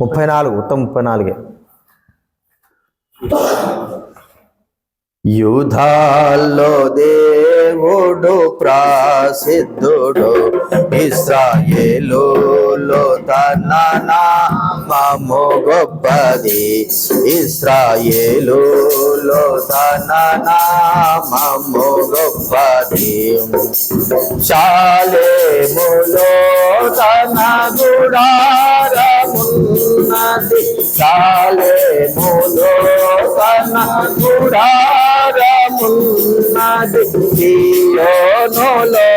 ముప్పై నాలుగు ఉత్తమ ముప్పై నాలుగే. యుధాల్లో దేవుడు ప్రాసిద్ధుడు ఇస్రాయేలులో తన నామము గొప్పది. ఇస్రాయేలులో తన నామము గొప్పది. శాలేములో తన గుడారమున్నది శాలేములో తన గుడారమున్నది సియోనులో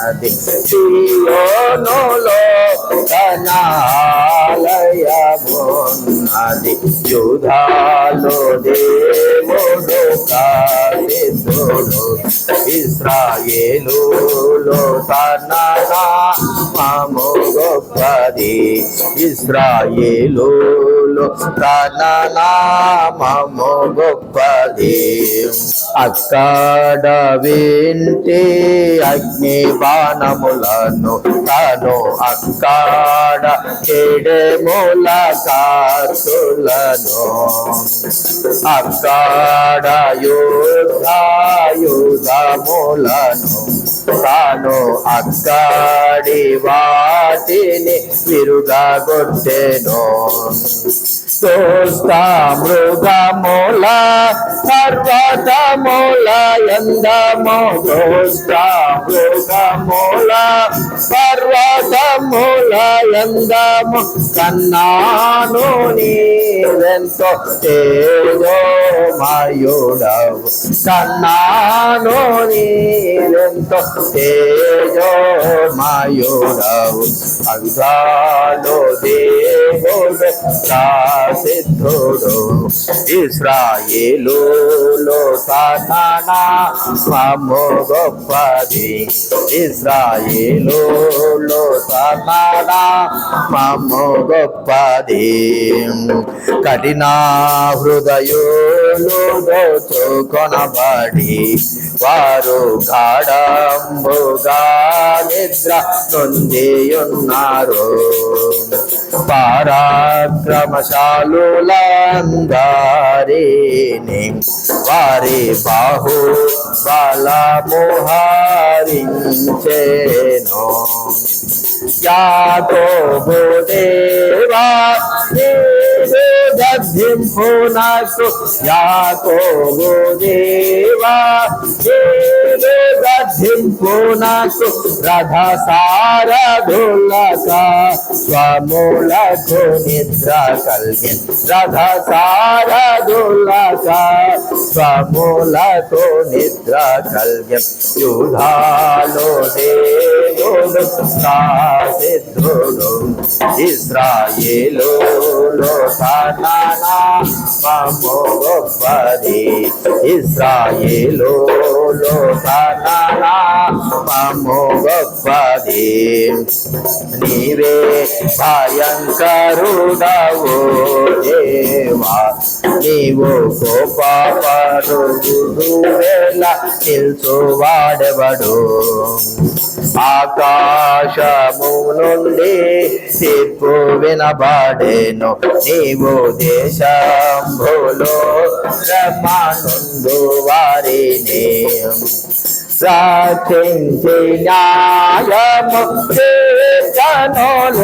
ఉన్నది ఆలయమున్నది సియోనులో తన ఆలయమున్నది యుధాలో దేవుడు కాసిద్ధుడు ఇస్రాయేలులో తన నామము గొప్పది. ఇస్రాయేలులో తన నామము గొప్పది. అక్కడ వింటే అగ్ని బాణములను తను అక్కడ చెడముల కాసులను అక్కడ యోధాయుధములను తాను అక్కడి వాటిని విరుగగొట్టెను. దోస్త మృగముల పర్వతముల ఎందము దోస్త మృగముల పర్వతముల ఎందము కన్నాను నీవెంతో తేజోమయుడవు కన్నాను నీవెంతో తేజోమయుడవు అంగాలో దేవుడు సిద్ధుడు ఇస్రాయేలులో తన మము గొప్పది. ఇస్రాయేలులో తన మము గొప్పది. కఠిన హృదయులు దోచుకొనబడి వారు గాఢంబుగా నిద్ర నొంది ఉన్నారు వారి బాహు బలముహరించేను యాకోబు దేవా గద్దింపు నాకు యాకోబు దేవా గద్దింపు నాకు రథ సారధులక స్వములకు నిద్ర కల్గి. రథ సారధులక స్వములకు నిద్ర కల్గి. యుధాలో దేవుడు సిద్ధుడు ఇస్రాయేలులో మము గొప్పది ఇస్రాయేలులో మము గొప్పది నీవే భయంకరుడవు దేవా నీవు కోపరుడు వేళ నిల్చువాడెవడు? ఆకాశము నుండి తిప్పు వినబాడేను. నీవు దేశంభులో బ్రహ్మానందు వారిని. సాక్షించి న్యాయము తీర్చనోలుచున్నాడు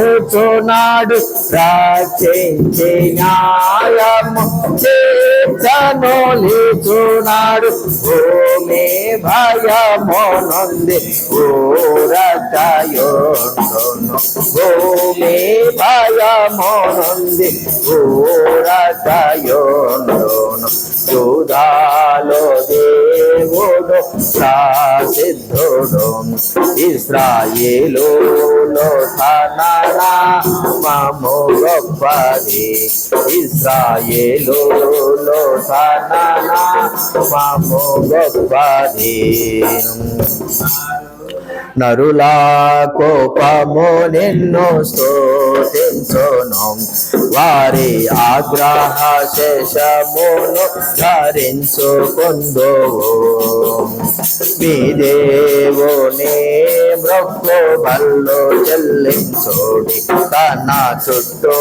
రక్షించి న్యాయము తీర్చనోలుచున్నాడు భూమి భయము నుండి ఊరటయోండును. భూమి భయము నుండి ఊరటయోండును యూదాలో దేవుడు సిద్ధుడు ఇస్రాయేలులో తన మము గొప్పది ఇస్రాయేలులో తన మము గొప్పది నరులా కోపము నిన్ను స్తోతించును. వారి ఆగ్రహ శేషమును ధరించుకుందువు. మీ దేవుని మృక్కు బల్లు చెల్లించోడి. తన చుట్టూ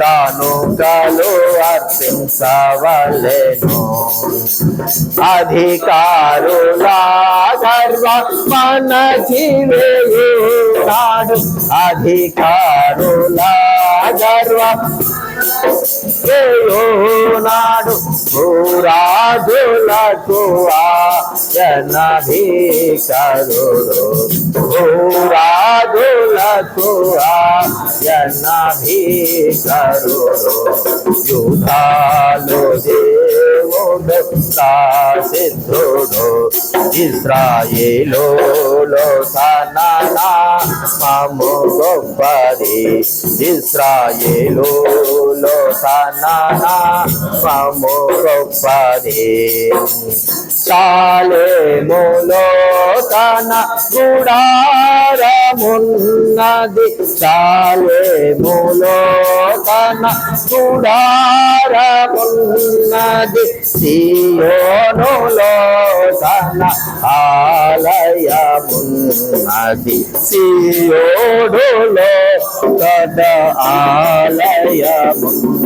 తాను కలు అర్పించవలెను. అధికారులా గర్వ మన జీవేయునాడు అధికారుల గర్వ. నాడు భూరాజులకు ఆయన భూరాజులకు ఆయన యుధాలు యుధాలు దేవుడు సిద్ధుడు ఇస్రాయేలు తన నామము గొప్పది. ఇస్రాయేలు తన నామము గొప్పది. చాలేములో తన గుడారమున్నది. చాలేములో తన గుడారమున్నది. సియోనులో తన ఆలయమున్నది. సియోడులో తన ఆలయమున్నది.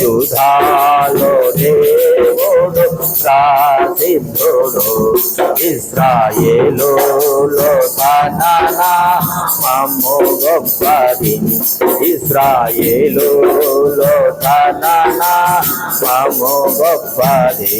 యుధాలో దేవుడు ప్రాసిద్ధుడు ఇస్రాయేలు మమ్ము గొప్పది ఇస్రాయేలు తన మమ్ము గొప్పది